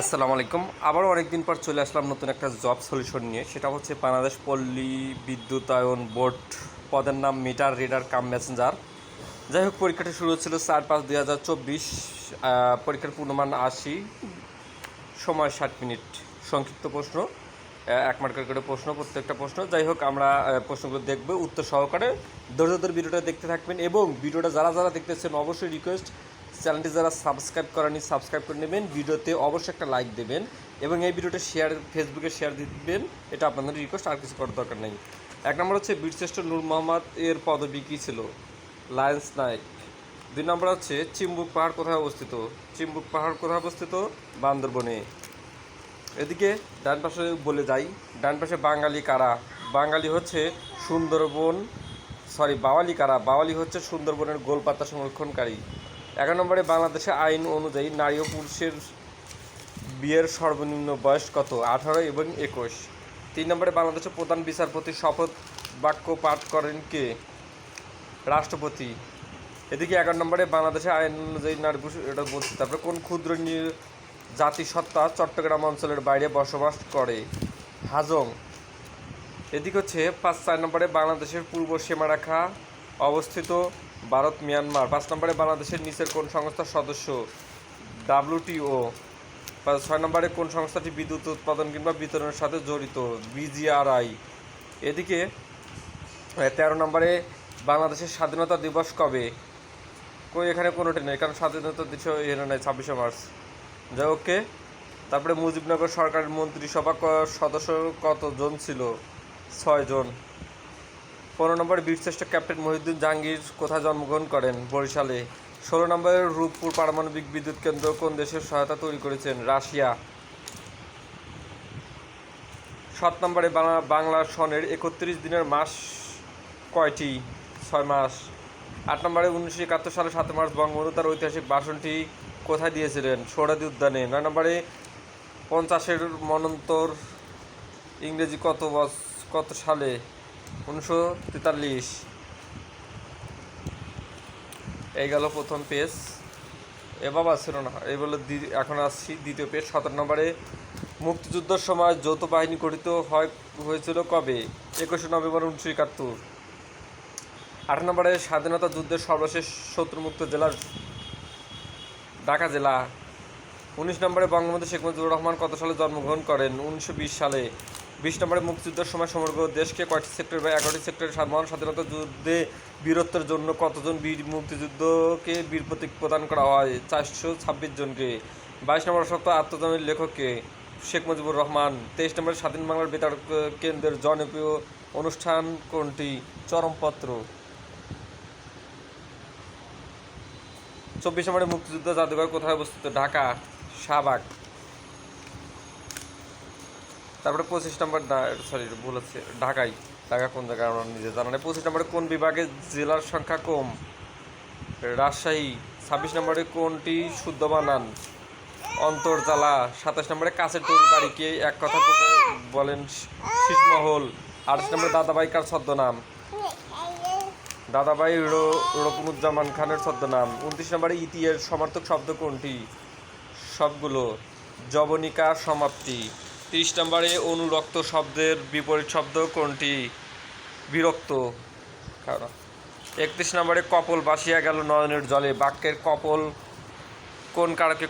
আসসালামু আলাইকুম। আবারও অনেকদিন পর চলে আসলাম নতুন একটা জব সলিউশন নিয়ে। সেটা হচ্ছে বাংলাদেশ পল্লী বিদ্যুতায়ন বোর্ড, পদের নাম মিটার রিডার কাম মেসেঞ্জার যাই হোক, পরীক্ষাটা শুরু হচ্ছিল চার পাঁচ দুই হাজার চব্বিশ পরীক্ষার পূর্ণমান আশি, সময় ষাট মিনিট। সংক্ষিপ্ত প্রশ্ন এক মার্কের করে প্রশ্ন, প্রত্যেকটা প্রশ্ন। যাই হোক, আমরা প্রশ্নগুলো দেখব, উত্তর সহকারে। ধৈর্য ধরে ভিডিওটা দেখতে থাকবেন এবং ভিডিওটা যারা যারা দেখতেছেন, অবশ্যই রিকোয়েস্ট চ্যানেলটি যারা সাবস্ক্রাইব করেনি সাবস্ক্রাইব করে নেবেন। ভিডিওতে অবশ্যই একটা লাইক দেবেন এবং এই ভিডিওটা শেয়ার, ফেসবুকে শেয়ার দিবেন। এটা আপনাদের রিকোয়েস্ট আর কিছু করার দরকার নেই। এক নম্বর হচ্ছে বীরশ্রেষ্ঠ নূর মোহাম্মদ এর পদবি কী ছিল? লায়ন্স নাইক দুই নম্বর হচ্ছে, চিম্বুক পাহাড় কোথায় অবস্থিত? চিম্বুক পাহাড় কোথায় অবস্থিত? বান্দরবনে। এদিকে ডান পাশে বলে যাই, ডান পাশে বাঙালি কারা? বাঙালি হচ্ছে সুন্দরবন সরি বাওয়ালি কারা? বাওয়ালি হচ্ছে সুন্দরবনের গোলপাতা সংরক্ষণকারী। এগারো নম্বরে বাংলাদেশে আইন অনুযায়ী নারী ও পুরুষের বিয়ের সর্বনিম্ন বয়স কত? আঠারো এবং একুশ। তিন নম্বরে বাংলাদেশের প্রধান বিচারপতি শপথ বাক্য পাঠ করেন কে? রাষ্ট্রপতি। এদিকে এগারো নম্বরে বাংলাদেশে আইন অনুযায়ী নারী পুরুষ, এটা বলছি। তারপরে কোন ক্ষুদ্র জাতিসত্তা চট্টগ্রাম অঞ্চলের বাইরে বসবাস করে? হাজং। এদিকে হচ্ছে পাঁচ, চার নম্বরে বাংলাদেশের পূর্ব সীমারেখা অবস্থিত ভারত, মিয়ানমার। পাঁচ নম্বরে বাংলাদেশের নিচের কোন সংস্থার সদস্য? ডাব্লিউটিও। ছয় নম্বরে কোন সংস্থাটি বিদ্যুৎ উৎপাদন কিংবা বিতরণের সাথে জড়িত? বিজিআরআই। এদিকে তেরো নম্বরে বাংলাদেশের স্বাধীনতা দিবস কবে? কই, এখানে কোনোটি নেই, কারণ স্বাধীনতা দিবস এখানে নেই, ছাব্বিশে মার্চ। যাই ওকে তারপরে মুজিবনগর সরকারের মন্ত্রিসভা সদস্য কতজন ছিল? ছয় জন পনেরো নম্বরে বীরশ্রেষ্ঠ ক্যাপ্টেন মহিউদ্দিন জাহাঙ্গীর কোথায় জন্মগ্রহণ করেন? বরিশালে। ষোলো নম্বরের রূপপুর পারমাণবিক বিদ্যুৎ কেন্দ্র কোন দেশের সহায়তা তৈরি করেছেন? রাশিয়া। সাত নম্বরে বাংলা সনের একত্রিশ দিনের মাস কয়টি? ছয় মাস। আট নম্বরে উনিশশো একাত্তর সালে সাত মার্চ বঙ্গবন্ধু তার ঐতিহাসিক ভাষণটি কোথায় দিয়েছিলেন? সোহরাদি উদ্যানে। নয় নম্বরে পঞ্চাশের মনন্তর ইংরেজি কত কত সালে? উনিশশো তেতাল্লিশ। এই গেল প্রথম পেজ। এ বাবা ছিল না এই বলে এখন আসছি দ্বিতীয় পেজ, সতেরো নম্বরে। মুক্তিযুদ্ধের সময় যৌথ বাহিনী গঠিত হয়, হয়েছিল কবে? একুশে নভেম্বর উনিশশো একাত্তর। আট নম্বরে স্বাধীনতা যুদ্ধের সর্বশেষ শত্রুমুক্ত জেলা ঢাকা জেলা। উনিশ নম্বরে বঙ্গবন্ধু শেখ মুজিবুর রহমান কত সালে জন্মগ্রহণ করেন? উনিশশো বিশ সালে। বিশ নম্বরে মুক্তিযুদ্ধের সময় সমগ্র দেশকে কয়টি সেক্টর বা এগারোটি সেক্টরের সাধারণ স্বাধীনতা যুদ্ধে বীরত্বের জন্য কতজন বীর মুক্তিযুদ্ধকে বীর প্রতীক প্রদান করা হয়? চারশো ছাব্বিশ জনকে। বাইশ নম্বর সপ্তাহ আত্মজনের লেখককে শেখ মুজিবুর রহমান। তেইশ নম্বরে স্বাধীন বাংলার বেতার কেন্দ্রের জনপ্রিয় অনুষ্ঠান কোনটি? চরমপত্র। চব্বিশ নম্বরে মুক্তিযুদ্ধ জাদুঘর কোথায় অবস্থিত? ঢাকা, শাহবাগ। তারপরে পঁচিশ নম্বর সরি ভুল হচ্ছে ঢাকায় ঢাকা কোন জায়গায় আমরা নিজে জানা নেই। পঁচিশ নম্বরে কোন বিভাগে জেলার সংখ্যা কম? রাজশাহী, ছাব্বিশ নম্বরে কোনটি শুদ্ধ বানান অন্তর্জালা, সাতাশ নম্বরে কাছের তৈরি বাড়িকে এক কথা বলেন শীষমহল আঠাশ নম্বরে দাদাবাই কার ছদ্মনাম? দাদাভাই রকুনুজ্জামান খানের ছদ্মনাম। উনত্রিশ নম্বরে ইতিয়ের সমার্থক শব্দ কোনটি? সবগুলো। জবনিকা সমাপ্তি। তিরিশ নম্বরে অনুরক্ত শব্দের বিপরীত শব্দ কোনটি? বিরক্ত। কারণ একত্রিশ নম্বরে কপল বাসিয়া গেল নয়নের জলে। বাক্যের কপল কোন কারকে